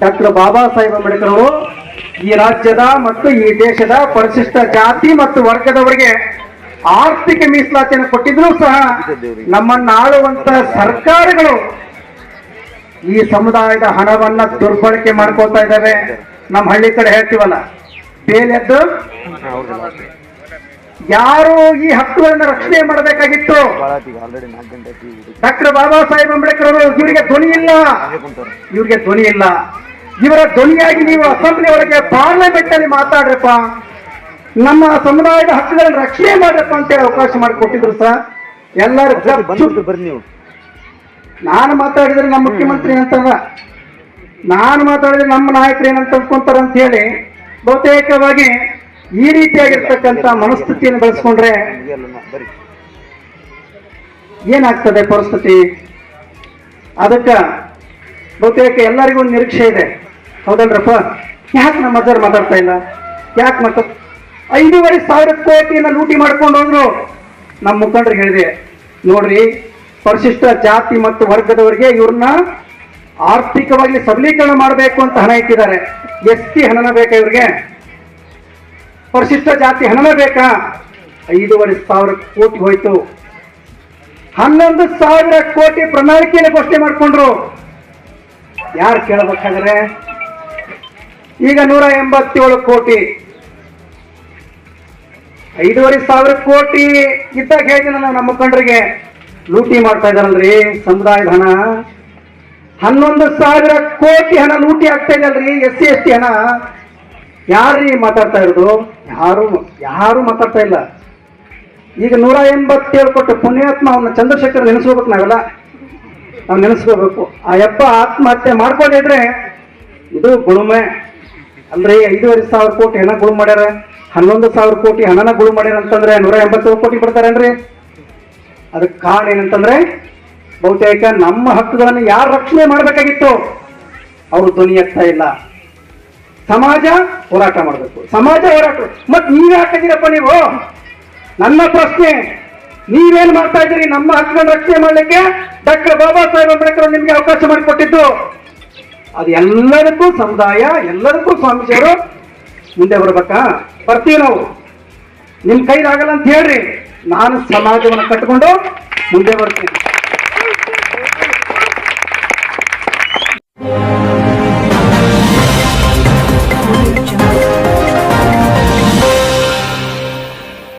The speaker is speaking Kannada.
ಡಾಕ್ಟರ್ ಬಾಬಾ ಸಾಹೇಬ್ ಅಂಬೇಡ್ಕರ್ ಅವರು ಈ ರಾಜ್ಯದ ಮತ್ತು ಈ ದೇಶದ ಪರಿಶಿಷ್ಟ ಜಾತಿ ಮತ್ತು ವರ್ಗದವರಿಗೆ ಆರ್ಥಿಕ ಮೀಸಲಾತಿಯನ್ನು ಕೊಟ್ಟಿದ್ರು ಸಹ ನಮ್ಮನ್ನ ಆಳುವಂತ ಸರ್ಕಾರಗಳು ಈ ಸಮುದಾಯದ ಹಣವನ್ನ ದುರ್ಬಳಕೆ ಮಾಡ್ಕೊತಾ ಇದ್ದಾವೆ. ನಮ್ಮ ಹಳ್ಳಿ ಕಡೆ ಹೇಳ್ತೀವಲ್ಲ, ಬೇಲೆದ್ದು ಯಾರು ಈ ಹಕ್ಕುಗಳನ್ನ ರಕ್ಷಣೆ ಮಾಡಬೇಕಾಗಿತ್ತು. ಡಾಕ್ಟರ್ ಬಾಬಾ ಸಾಹೇಬ್ ಅಂಬೇಡ್ಕರ್ ಅವರು ಇವರಿಗೆ ಧ್ವನಿ ಇಲ್ಲ. ಇವರಿಗೆ ಧ್ವನಿ ಇಲ್ಲ. ಇವರ ಧ್ವನಿಯಾಗಿ ನೀವು ಅಸೆಂಬ್ಲಿ ಒಳಗೆ ಪಾರ್ಲಿಮೆಂಟ್ ಅಲ್ಲಿ ಮಾತಾಡ್ರಪ್ಪ. ನಮ್ಮ ಸಮುದಾಯದ ಹಕ್ಕುಗಳನ್ನು ರಕ್ಷಣೆ ಮಾಡ್ರಪ್ಪ ಅಂತೇಳಿ ಅವಕಾಶ ಮಾಡಿಕೊಟ್ಟಿದ್ರು ಸರ್. ಎಲ್ಲರೂ ಬರ್ರಿ ನೀವು. ನಾನು ಮಾತಾಡಿದ್ರೆ ನಮ್ಮ ಮುಖ್ಯಮಂತ್ರಿ ಅಂತಲ್ಲ ನಾನು ಮಾತಾಡಿದ್ರೆ ನಮ್ಮ ನಾಯಕರು ಏನಂತ ಅಂತ ಹೇಳಿ ಬಹುತೇಕವಾಗಿ ಈ ರೀತಿಯಾಗಿರ್ತಕ್ಕಂಥ ಮನಸ್ಥಿತಿಯನ್ನು ಬೆಳೆಸ್ಕೊಂಡ್ರೆ ಏನಾಗ್ತದೆ ಪರಿಸ್ಥಿತಿ? ಅದಕ್ಕೆ ಬಹುತೇಕ ಎಲ್ಲರಿಗೂ ಒಂದು ನಿರೀಕ್ಷೆ ಇದೆ. ಹೌದಲ್ರಪ್ಪ? ಯಾಕೆ ನಮ್ಮ ಅಜ್ಜರು ಮಾತಾಡ್ತಾ ಇಲ್ಲ? ಯಾಕೆ ಮಾತಾ? ಐದೂವರೆ ಸಾವಿರ ಕೋಟಿನ ಲೂಟಿ ಮಾಡ್ಕೊಂಡು ಹೋದ್ರು. ನಮ್ಮ ಮುಖಂಡ್ರಿಗೆ ಹೇಳಿದೆ, ನೋಡ್ರಿ, ಪರಿಶಿಷ್ಟ ಜಾತಿ ಮತ್ತು ವರ್ಗದವರಿಗೆ ಇವ್ರನ್ನ ಆರ್ಥಿಕವಾಗಿ ಸಬಲೀಕರಣ ಮಾಡಬೇಕು ಅಂತ ಹಣ ಇಟ್ಟಿದ್ದಾರೆ. ಎಸ್ ಟಿ ಹಣನ ಬೇಕಾ ಇವ್ರಿಗೆ? ಪರಿಶಿಷ್ಟ ಜಾತಿ ಹಣವೇ ಬೇಕಾ ಐದೂವರೆ ಸಾವಿರ ಕೋಟಿ ಹೋಯ್ತು. ಹನ್ನೊಂದು ಸಾವಿರ ಕೋಟಿ ಪ್ರಣಾಳಿಕೆಯನ್ನು ಘೋಷಣೆ ಮಾಡಿಕೊಂಡ್ರು. ಯಾರು ಕೇಳಬೇಕಾದ್ರೆ? ಈಗ ನೂರ ಎಂಬತ್ತೇಳು ಕೋಟಿ. ಐದೂವರೆ ಸಾವಿರ ಕೋಟಿ ಇದ್ದಾಗ ಹೇಳಿದೆ ನಾನು ನಮ್ಮ ಮುಖಂಡರಿಗೆ ಲೂಟಿ ಮಾಡ್ತಾ ಇದಾರಲ್ರಿ ಸಮುದಾಯದ ಹಣ? ಹನ್ನೊಂದು ಸಾವಿರ ಕೋಟಿ ಹಣ ಲೂಟಿ ಆಗ್ತಾ ಇದೆಯಲ್ರಿ ಎಸ್ ಸಿ ಎಸ್ ಟಿ ಹಣ. ಯಾರ್ರೀ ಮಾತಾಡ್ತಾ ಇರೋದು? ಯಾರು ಯಾರು ಮಾತಾಡ್ತಾ ಇಲ್ಲ. ಈಗ ನೂರ ಎಂಬತ್ತೇಳು ಕೊಟ್ಟು ಪುಣ್ಯಾತ್ಮ ಅವನ ಚಂದ್ರಶೇಖರ್ ನೆನೆಸ್ಕೋಬೇಕು ನಾವೆಲ್ಲ. ನಾವು ನೆನೆಸ್ಕೋಬೇಕು. ಆ ಯಪ್ಪ ಆತ್ಮಹತ್ಯೆ ಮಾಡ್ಕೊಂಡಿದ್ರೆ ಇದು ಗುಳುಮೆ. ಅಲ್ರಿ, ಐದೂವರೆ ಸಾವಿರ ಕೋಟಿ ಹಣ ಗುಳು ಮಾಡ್ಯಾರ. ಹನ್ನೊಂದು ಸಾವಿರ ಕೋಟಿ ಹಣನ ಗುಳು ಮಾಡ್ಯಾರ ಅಂತಂದ್ರೆ ನೂರ ಎಂಬತ್ತೇಳು ಕೋಟಿ ಕೊಡ್ತಾರೇನ್ರಿ ಅದಕ್ಕೆ ಕಾರಣ ಏನಂತಂದ್ರೆ, ಬಹುತೇಕ ನಮ್ಮ ಹಕ್ಕುಗಳನ್ನು ಯಾರು ರಕ್ಷಣೆ ಮಾಡಬೇಕಾಗಿತ್ತು? ಅವರು ಧ್ವನಿ ಎತ್ತಾ ಇಲ್ಲ. ಸಮಾಜ ಹೋರಾಟ ಮಾಡಬೇಕು. ಸಮಾಜ ಹೋರಾಟ. ಮತ್ತೆ ನೀವೇ ಹಾಕಿದ್ದೀರಪ್ಪ ನೀವು? ನನ್ನ ಪ್ರಶ್ನೆ, ನೀವೇನ್ ಮಾಡ್ತಾ ಇದ್ದೀರಿ? ನಮ್ಮ ಹಕ್ಕನ್ನು ರಕ್ಷಣೆ ಮಾಡಲಿಕ್ಕೆ ಡಾಕ್ಟರ್ ಬಾಬಾ ಸಾಹೇಬ್ ಅಂಬೇಡ್ಕರ್ ನಿಮಗೆ ಅವಕಾಶ ಮಾಡಿಕೊಟ್ಟಿದ್ದು. ಅದು ಎಲ್ಲದಕ್ಕೂ ಸಮುದಾಯ, ಎಲ್ಲದಕ್ಕೂ ಸ್ವಾಮೀಜಿಯವರು ಮುಂದೆ ಬರ್ಬೇಕಾ? ಬರ್ತೀವಿ ನಾವು. ನಿಮ್ ಕೈಲಾಗಲ್ಲ ಅಂತ ಹೇಳ್ರಿ. ನಾನು ಸಮಾಜವನ್ನು ಕಟ್ಕೊಂಡು ಮುಂದೆ ಬರ್ತೀನಿ.